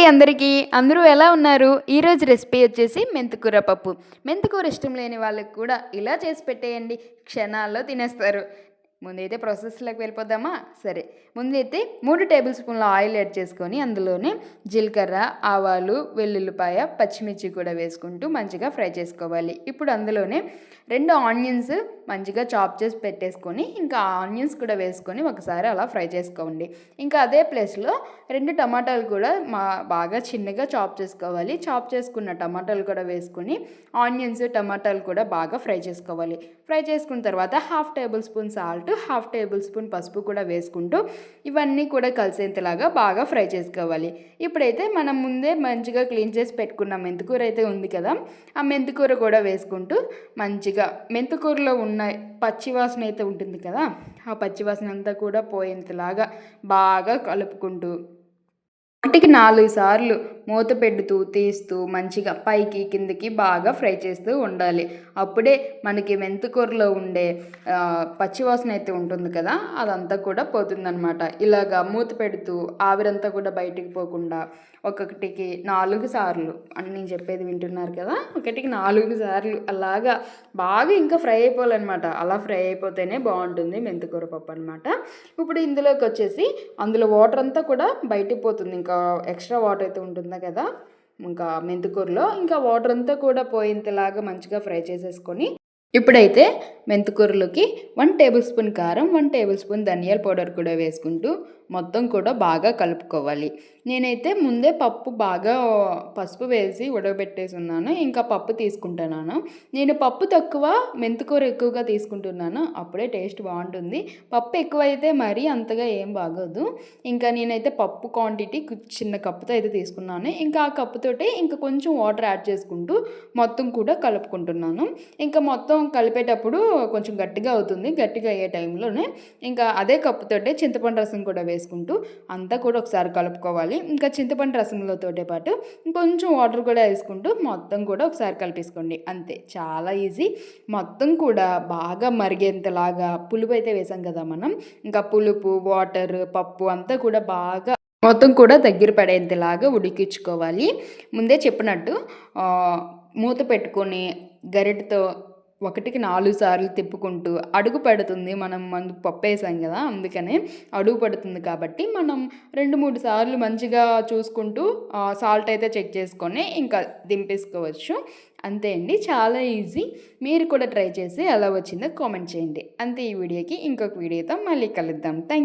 అండి అందరికీ. అందరూ ఎలా ఉన్నారు? ఈరోజు రెసిపీ వచ్చేసి మెంతికూర పప్పు. మెంతికూర ఇష్టం లేని వాళ్ళకి కూడా ఇలా చేసి పెట్టేయండి. క్షణాల్లో తినేస్తారు. ముందైతే ప్రాసెస్లోకి వెళ్ళిపోదామా? సరే. ముందైతే మూడు టేబుల్ స్పూన్ల ఆయిల్ యాడ్ చేసుకొని అందులోనే జీలకర్ర ఆవాలు వెల్లుల్లిపాయ పచ్చిమిర్చి కూడా వేసుకుంటూ మంచిగా ఫ్రై చేసుకోవాలి. ఇప్పుడు అందులోనే రెండు ఆనియన్స్ మంచిగా చాప్ చేసి పెట్టేసుకొని ఇంకా ఆనియన్స్ కూడా వేసుకొని ఒకసారి అలా ఫ్రై చేసుకోండి. ఇంకా అదే ప్లేస్లో రెండు టమాటాలు కూడా మా బాగా చిన్నగా చాప్ చేసుకోవాలి. చాప్ చేసుకున్న టమాటాలు కూడా వేసుకొని ఆనియన్స్ టమాటాలు కూడా బాగా ఫ్రై చేసుకోవాలి. ఫ్రై చేసుకున్న తర్వాత half tablespoon salt half tablespoon పసుపు కూడా వేసుకుంటూ ఇవన్నీ కూడా కలిసేంతలాగా బాగా ఫ్రై చేసుకోవాలి. ఇప్పుడైతే మనం ముందే మంచిగా క్లీన్ చేసి పెట్టుకున్న మెంతికూర అయితే ఉంది కదా ఆ మెంతికూర కూడా వేసుకుంటూ మంచిగా మెంతికూరలో ఉన్న పచ్చివాసన అయితే ఉంటుంది కదా ఆ పచ్చివాసన అంతా కూడా పోయేంతలాగా బాగా కలుపుకుంటూ ఒకటికి నాలుగు సార్లు మూత పెడుతూ తీస్తూ మంచిగా పైకి కిందకి బాగా ఫ్రై చేస్తూ ఉండాలి. అప్పుడే మనకి మెంతుకూరలో ఉండే పచ్చివాసన అయితే ఉంటుంది కదా అదంతా కూడా పోతుందనమాట ఇలాగా మూత పెడుతూ ఆవిరంతా కూడా బయటికి పోకుండా ఒక్కొక్కటికి నాలుగు సార్లు అని నేను చెప్పేది వింటున్నారు కదా ఒకటికి నాలుగు సార్లు అలాగా బాగా ఇంకా ఫ్రై అయిపోవాలన్నమాట. అలా ఫ్రై అయిపోతేనే బాగుంటుంది మెంతికూర పప్పు అనమాట ఇప్పుడు ఇందులోకి వచ్చేసి అందులో వాటర్ అంతా కూడా బయటికి పోతుంది. ఇంకా ఎక్స్ట్రా వాటర్ అయితే ఉంటుందా కదా ఇంకా మెంతికూరలో. ఇంకా వాటర్ అంతా కూడా పోయేంతలాగా మంచిగా ఫ్రై చేసేసుకొని ఇప్పుడైతే మెంతికూరలోకి వన్ టేబుల్ స్పూన్ కారం వన్ టేబుల్ స్పూన్ ధనియాల పౌడర్ కూడా వేసుకుంటూ మొత్తం కూడా బాగా కలుపుకోవాలి. నేనైతే ముందే పప్పు బాగా పసుపు వేసి ఉడకబెట్టేసి ఉన్నాను. ఇంకా పప్పు తీసుకుంటున్నాను. నేను పప్పు తక్కువ మెంతికూర ఎక్కువగా తీసుకుంటున్నాను. అప్పుడే టేస్ట్ బాగుంటుంది. పప్పు ఎక్కువైతే మరీ అంతగా ఏం బాగోదు. ఇంకా నేనైతే పప్పు క్వాంటిటీ చిన్న కప్పుతో అయితే తీసుకున్నాను. ఇంకా ఆ కప్పుతోటే ఇంకా కొంచెం వాటర్ యాడ్ చేసుకుంటూ మొత్తం కూడా కలుపుకుంటున్నాను. ఇంకా మొత్తం కలిపేటప్పుడు కొంచెం గట్టిగా అవుతుంది. గట్టిగా అయ్యే టైంలోనే ఇంకా అదే కప్పుతోటే చింతపండు రసం కూడా వేసుకుంటూ అంతా కూడా ఒకసారి కలుపుకోవాలి. ఇంకా చింతపండు రసంలోతోటే పాటు కొంచెం వాటర్ కూడా వేసుకుంటూ మొత్తం కూడా ఒకసారి కలిపేసుకోండి. అంతే చాలా ఈజీ. మొత్తం కూడా బాగా మరిగేంతలాగా పులుపు అయితే వేసాం కదా మనం. ఇంకా పులుపు వాటర్ పప్పు అంతా కూడా బాగా మొత్తం కూడా దగ్గర పడేంతలాగా ఉడికించుకోవాలి. ముందే చెప్పినట్టు మూత పెట్టుకొని గరిటతో ఒకటికి నాలుగు సార్లు తిప్పుకుంటూ అడుగు పడుతుంది. మనం మందు పప్పు వేసాం కదా అందుకనే అడుగు పడుతుంది కాబట్టి మనం రెండు మూడు సార్లు మంచిగా చూసుకుంటూ సాల్ట్ అయితే చెక్ చేసుకొని ఇంకా దింపేసుకోవచ్చు. అంతే అండి. చాలా ఈజీ. మీరు కూడా ట్రై చేసి ఎలా వచ్చిందో కామెంట్ చేయండి. అంతే ఈ వీడియోకి ఇంకొక వీడియోతో మళ్ళీ కలుద్దాం. థ్యాంక్